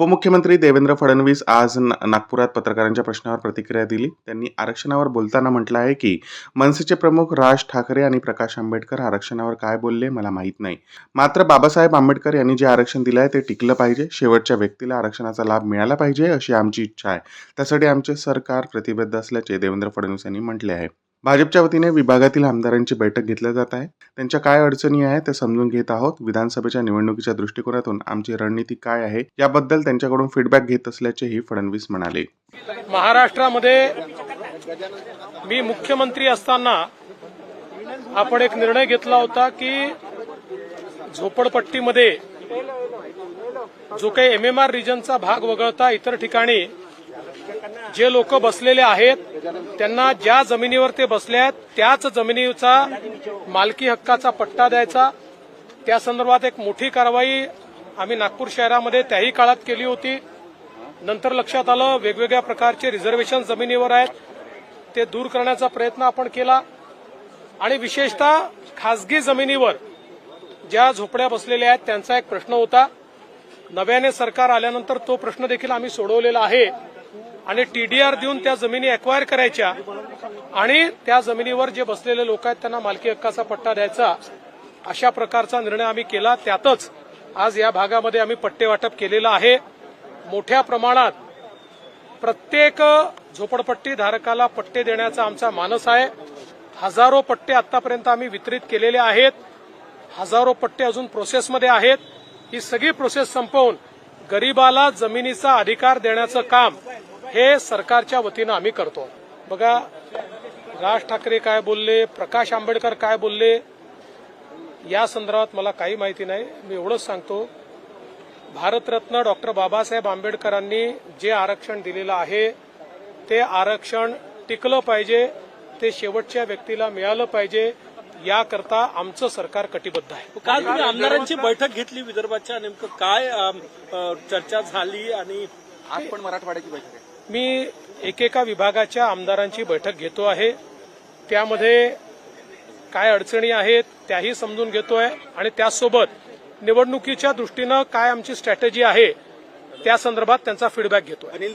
उपमुख्यमंत्री देवेंद्र फडणवीस आज ना- नागपुरात पत्रकारांच्या प्रश्नावर प्रतिक्रिया दिली. त्यांनी आरक्षणावर बोलताना म्हटलं आहे की मनसेचे प्रमुख राज ठाकरे आणि प्रकाश आंबेडकर आरक्षणावर काय बोलले मला माहीत नाही. मात्र बाबासाहेब आंबेडकर यांनी जे आरक्षण दिलं आहे ते टिकलं पाहिजे. शेवटच्या व्यक्तीला आरक्षणाचा लाभ मिळाला पाहिजे अशी आमची इच्छा आहे. त्यासाठी आमचे सरकार प्रतिबद्ध असल्याचे देवेंद्र फडणवीस यांनी म्हटले आहे. भाजपच्या वतीने विभागातील आमदारांची बैठक घेतल्या जात आहे. त्यांच्या काय अडचणी आहे ते समजून घेत आहोत. विधानसभेच्या निवडणुकीच्या दृष्टिकोनातून आमची रणनीती काय आहे याबद्दल त्यांच्याकडून फीडबॅक घेत असल्याचेही फडणवीस म्हणाले. महाराष्ट्रामध्ये मी मुख्यमंत्री असताना आपण एक निर्णय घेतला होता की झोपडपट्टीमध्ये जो काही एम एम आर रिजनचा भाग वगळता इतर ठिकाणी जे लोक बसलेले आहेत त्यांना ज्या जमिनीवर ते बसले आहेत त्याच जमिनीचा मालकी हक्काचा पट्टा द्यायचा. त्या संदर्भात एक मोठी कारवाई आम्ही नागपूर शहरामध्ये त्याही काळात केली होती. नंतर लक्षात आलं वेगवेगळ्या प्रकारचे रिझर्वेशन जमिनीवर आहेत. ते दूर करण्याचा प्रयत्न आपण केला. आणि विशेषतः खासगी जमिनीवर ज्या झोपड्या बसलेल्या आहेत त्यांचा एक प्रश्न होता. नव्याने सरकार आल्यानंतर तो प्रश्न देखील आम्ही सोडवलेला आहे. आणि टीडीआर देऊन त्या जमिनी अक्वायर करायच्या. आणि त्या जमिनीवर जे बसलेले लोक आहेत त्यांना मालकी हक्काचा पट्टा द्यायचा. अशा प्रकारचा निर्णय आम्ही केला. त्यातच आज या भागामध्ये आम्ही पट्टे वाटप केलेलं आहे. मोठ्या प्रमाणात प्रत्येक झोपडपट्टी धारकाला पट्टे देण्याचा आमचा मानस आहे. हजारो पट्टे आतापर्यंत आम्ही वितरित केलेले आहेत. हजारो पट्टे अजून प्रोसेसमध्ये आहेत. ही सगळी प्रोसेस संपवून गरीबाला जमिनीचा अधिकार देण्याचं काम हे सरकारच्या वतीनं आम्ही करतो. बघा राज ठाकरे काय बोलले प्रकाश आंबेडकर काय बोलले या संदर्भात मला काही माहिती नाही. मी एवढंच सांगतो. भारतरत्न डॉक्टर बाबासाहेब आंबेडकरांनी जे आरक्षण दिलेलं आहे ते आरक्षण टिकलं पाहिजे ते शेवटच्या व्यक्तीला मिळालं पाहिजे याकरता आमचं सरकार कटिबद्ध आहे. काल तुम्ही आमदारांची बैठक घेतली विदर्भाच्या नेमकं काय चर्चा झाली आणि आज पण मराठवाड्याची बैठक आहे. मी एकेका विभागाच्या आमदारांची बैठक घेतो आहे. त्यामध्ये काय अडचणी आहेत त्याही समजून घेतोय आणि त्याचसोबत निवडणुकीच्या दृष्टीनं काय आमची स्ट्रॅटेजी आहे त्या संदर्भात त्यांचा फीडबॅक घेतोय.